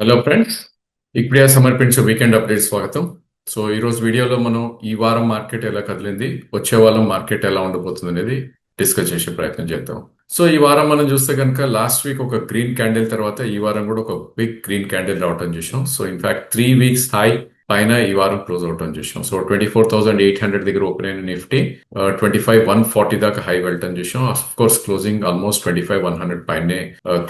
Hello friends ఇప్పుడే సమర్పించే weekend update స్వాగతం. సో ఈరోజు వీడియోలో మనం ఈ వారం మార్కెట్ ఎలా కదిలింది వచ్చే వారం మార్కెట్ ఎలా ఉండబోతుంది అనేది డిస్కస్ చేసే ప్రయత్నం చేద్దాం. సో ఈ వారం మనం చూస్తే కనుక లాస్ట్ వీక్ ఒక గ్రీన్ క్యాండిల్ తర్వాత ఈ వారం కూడా ఒక బిగ్ గ్రీన్ క్యాండిల్ రావటం చూసాం so in fact three weeks high పైన ఈ వారం క్లోజ్ అవటం చూసాం. So twenty four thousand eight hundred దగ్గర ఓపెన్ అయిన Nifty twenty five one forty దాకా హై వెళ్ళటం చూసాం. Of course closing almost twenty five one hundred పైనే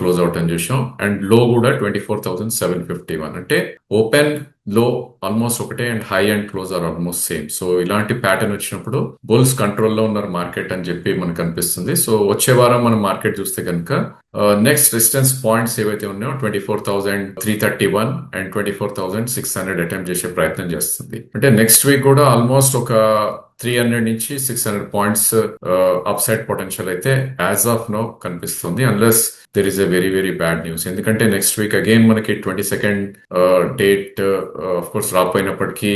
క్లోజ్ అవటం చూసాం. అండ్లో కూడా twenty four thousand seven fifty one అంటే ఓపెన్ లో ఆల్మోస్ట్ ఒకటే and high and close are almost same so ఇలాంటి ప్యాటర్న్ వచ్చినప్పుడు బుల్స్ కంట్రోల్లో ఉన్నారు మార్కెట్ అని చెప్పి మనకు అనిపిస్తుంది. సో వచ్చే వారం మనం మార్కెట్ చూస్తే కనుక నెక్స్ట్ రెసిస్టెన్స్ పాయింట్స్ ఏవైతే ఉన్నాయో twenty four thousand three thirty one and twenty four thousand six hundred attempt చేసే ప్రయత్నం చేస్తుంది. అంటే నెక్స్ట్ వీక్ కూడా ఆల్మోస్ట్ ఒక త్రీ హండ్రెడ్ నుంచి six hundred points up side potential అయితే యాజ్ ఆఫ్ నో కనిపిస్తుంది unless there is a very very bad news ఎందుకంటే నెక్స్ట్ వీక్ అగైన్ మనకి twenty second date of course రాపోయినప్పటికీ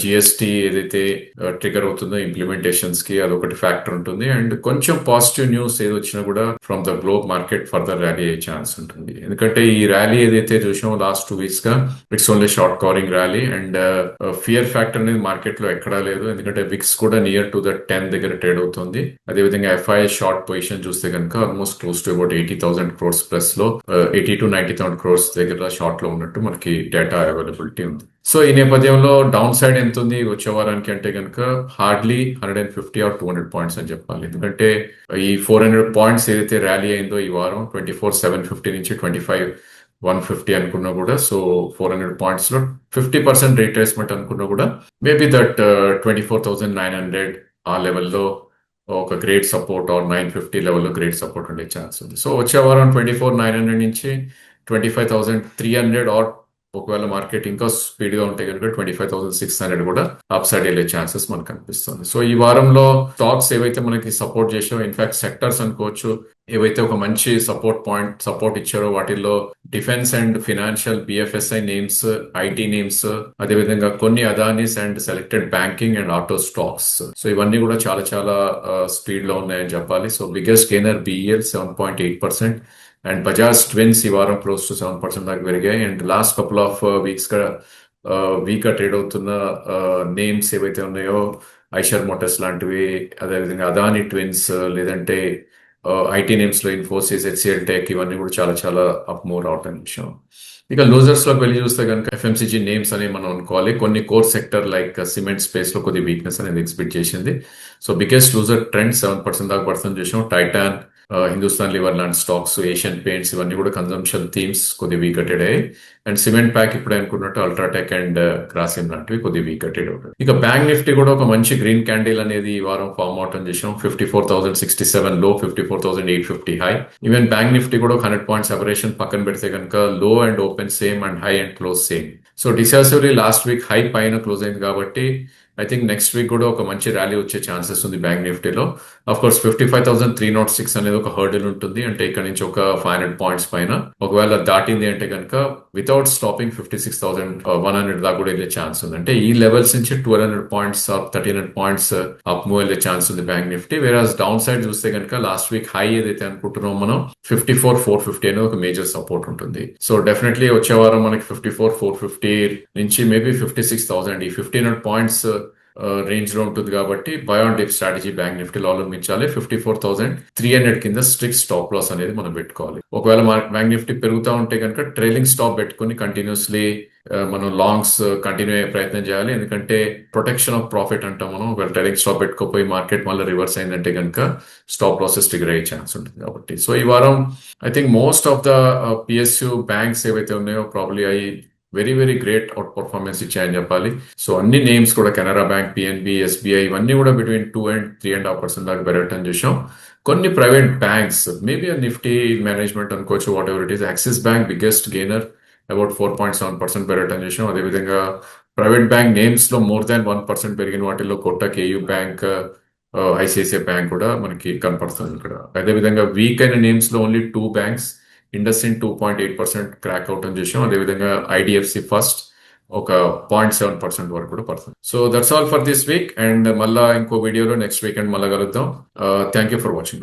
GST ఏదైతే uh, trigger అవుతుందో ఇంప్లిమెంటేషన్స్కి అదొకటి ఫ్యాక్టర్ ఉంటుంది. అండ్ కొంచెం పాజిటివ్ న్యూస్ ఏది వచ్చినా కూడా from the globe market further rally అయ్యే ఛాన్స్ ఉంటుంది. ఎందుకంటే ఈ ర్యాలీ ఏదైతే చూసామో last two వీక్స్గా it's only short covering rally and fear factor అనేది మార్కెట్లో ఎక్కడా లేదు. ఎందుకంటే విక్స్ కూడా నియర్ టు ద టెన్ దగ్గర ట్రేడ్ అవుతుంది. అదేవిధంగా ఎఫ్ఐ షార్ట్ పొజిషన్ చూస్తే కనుక almost close to about eighty thousand crores ప్లస్లో eighty to ninety thousand crores దగ్గర షార్ట్లో ఉన్నట్టు మనకి డేటా అవైలబిలిటీ ఉంది. సో ఈ నేపథ్యంలో డౌన్ సైడ్ ఎంత ఉంది వచ్చే వారానికి అంటే కనుక hardly hundred and fifty or two hundred points అని చెప్పాలి. ఎందుకంటే ఈ ఫోర్ హండ్రెడ్ పాయింట్స్ ఏదైతే ర్యాలీ అయిందో ఈ వారం ట్వంటీ ఫోర్ సెవెన్ ఫిఫ్టీ నుంచి ట్వంటీ ఫైవ్ వన్ ఫిఫ్టీ అనుకున్నా కూడా సో ఫోర్ హండ్రెడ్ పాయింట్స్లో ఫిఫ్టీ పర్సెంట్ రీట్రేస్మెంట్ అనుకున్నా కూడా maybe that twenty four thousand nine hundred ఆ లెవెల్లో ఒక great support or nine fifty లెవెల్లో గ్రేట్ సపోర్ట్ ఉండే ఛాన్స్ ఉంది. సో వచ్చే వారం ట్వంటీ ఫోర్ నైన్ హండ్రెడ్ నుంచి twenty five thousand three hundred or ఒకవేళ మార్కెట్ ఇంకా స్పీడ్గా ఉంటే కనుక twenty five thousand six hundred కూడా అప్ సైడ్ వెళ్ళే ఛాన్సెస్ మనకు కనిపిస్తుంది. సో ఈ వారంలో స్టాక్స్ ఏవైతే మనకి సపోర్ట్ చేసావో ఇన్ఫాక్ట్ సెక్టర్స్ అనుకోవచ్చు ఏవైతే ఒక మంచి సపోర్ట్ పాయింట్ సపోర్ట్ ఇచ్చారో వాటిల్లో defence and financial BFSI names IT names అదేవిధంగా కొన్ని Adanis and selected banking and auto stocks so ఇవన్నీ కూడా చాలా చాలా స్పీడ్లో ఉన్నాయని చెప్పాలి. So biggest gainer BEL seven point eight percent and Bajaj twins ఈ వారం క్లోజ్ టు సెవెన్ పర్సెంట్ దాకా పెరిగాయి. అండ్ లాస్ట్ కపుల్ ఆఫ్ వీక్స్గా వీక్గా ట్రేడ్ అవుతున్న uh, నేమ్స్ ఏవైతే ఉన్నాయో ఐషర్ మోటార్స్ లాంటివి అదేవిధంగా అదాని ట్విన్స్ uh, లేదంటే uh, ఐటీ నేమ్స్లో ఇన్ఫోసిస్ హెచ్సిఎల్ టెక్ ఇవన్నీ కూడా చాలా చాలా అప్ మూవ్ రావటం విషయం. ఇక లూజర్స్లోకి వెళ్ళి చూస్తే కనుక ఎఫ్ఎంసీజీ నేమ్స్ అనేవి మనం అనుకోవాలి. కొన్ని కోర్ సెక్టర్ లైక్ సిమెంట్ స్పేస్లో కొద్ది వీక్నెస్ అనేది ఎక్స్పెక్ట్ చేసింది. So biggest loser trend seven percent దాకా పర్సెంట్ చూసాం టైటాన్ హిందుస్థాన్ లివర్ లాంటి స్టాక్స్ ఏషియన్ పెయింట్స్ ఇవన్నీ కూడా కన్జంప్షన్ థీమ్స్ కొద్ది వీక్ అయ్యాయి. అండ్ సిమెంట్ ప్యాక్ ఇప్పుడు అనుకున్నట్టు అల్ట్రాటెక్ అండ్ క్రాసిమ్ లాంటివి కొద్ది వీక్ అటెడ్ అవుతుంది ఇక బ్యాంక్ నిఫ్టీ కూడా ఒక మంచి గ్రీన్ క్యాండిల్ అనేది ఈ వారం ఫామ్ అవటం చేసాం ఫిఫ్టీ ఫోర్ థౌసండ్ సిక్స్టీ సెవెన్లో fifty four thousand eight fifty high even bank Nifty కూడా ఒక హండ్రెడ్ పాయింట్ సెపరేషన్ పక్కన పెడితే కనుక low and open same and high and close same so decisively last week high పైన close అయింది కాబట్టి I think next week కూడా ఒక మంచి ర్యాలీ వచ్చే ఛాన్సెస్ ఉంది బ్యాంక్ నిఫ్టీలో of course fifty five thousand three not six అనేది ఒక హర్డిల్ ఉంటుంది. అంటే ఇక్కడ నుంచి ఒక ఫైవ్ హండ్రెడ్ పాయింట్స్ పైన. ఒకవేళ దాటింది అంటే కనుక without stopping fifty six thousand one hundred దాకా కూడా వెళ్ళే ఛాన్స్ ఉంది. అంటే ఈ లెవెల్స్ నుంచి twelve hundred points thirteen hundred points up move వెళ్ళే ఛాన్స్ ఉంది బ్యాంక్ నిఫ్టీ వేరే డౌన్ సైడ్ చూస్తే కనుక లాస్ట్ వీక్ హై ఏదైతే అనుకుంటున్నాం మనం ఫిఫ్టీ ఫోర్ ఫోర్ ఫిఫ్టీ అనేది ఒక మేజర్ సపోర్ట్ ఉంటుంది. సో డెఫినెట్లీ వచ్చే వారం మనకి ఫిఫ్టీ ఫోర్ ఫోర్ ఫిఫ్టీ నుంచి మేబీ ఫిఫ్టీ సిక్స్ థౌసండ్ ఈ ఫిఫ్టీన్ హండ్రెడ్ పాయింట్స్ రేంజ్లో ఉంటుంది కాబట్టి buy on dip strategy bank నిఫ్టీలో అవలంబించాలి. Fifty four thousand three hundred కింద స్ట్రిక్ట్ స్టాప్ లాస్ అనేది మనం పెట్టుకోవాలి. ఒకవేళ బ్యాంక్ నిఫ్టీ పెరుగుతూ ఉంటే కనుక ట్రైలింగ్ స్టాప్ పెట్టుకుని కంటిన్యూస్లీ మనం లాంగ్స్ కంటిన్యూ అయ్యే ప్రయత్నం చేయాలి. ఎందుకంటే ప్రొటెక్షన్ ఆఫ్ ప్రాఫిట్ అంటాం మనం. ఒకవేళ ట్రైలింగ్ స్టాప్ పెట్టుకోపోయి మార్కెట్ మళ్ళీ రివర్స్ అయిందంటే కనుక స్టాప్ లాసెస్ ట్రిగర్ అయ్యే ఛాన్స్ ఉంటుంది కాబట్టి. సో ఈ వారం I think most of the PSU banks ఏవైతే ఉన్నాయో ప్రాబ్లీ అవి very very great outperformance ఇచ్చాయని చెప్పాలి. సో అన్ని నేమ్స్ కూడా కెనరా బ్యాంక్ పిఎన్బి ఎస్బీఐ ఇవన్నీ కూడా between two and three and half percent దాకా పెరగటం చూసాం కొన్ని private banks maybe Nifty management అనుకోవచ్చు whatever it is Axis bank biggest gainer about four point seven percent పెరగటం చేసాం అదేవిధంగా ప్రైవేట్ బ్యాంక్ నేమ్స్లో మోర్ దాన్ వన్ పర్సెంట్ పెరిగిన వాటిల్లో Kotak AU bank ICICI bank కూడా మనకి కనపడుతుంది ఇక్కడ. అదేవిధంగా వీక్ అయిన నేమ్స్లో only two banks IndusInd two point eight percent crack out అని చూసాం. అదేవిధంగా ఐడిఎఫ్సి ఫస్ట్ ఒక పాయింట్ సెవెన్ పర్సెంట్ వరకు కూడా పడుతుంది. So that's all for this week and మళ్ళా ఇంకో వీడియోలో నెక్స్ట్ వీకెండ్ మళ్ళా కలుద్దాం. Thank you for watching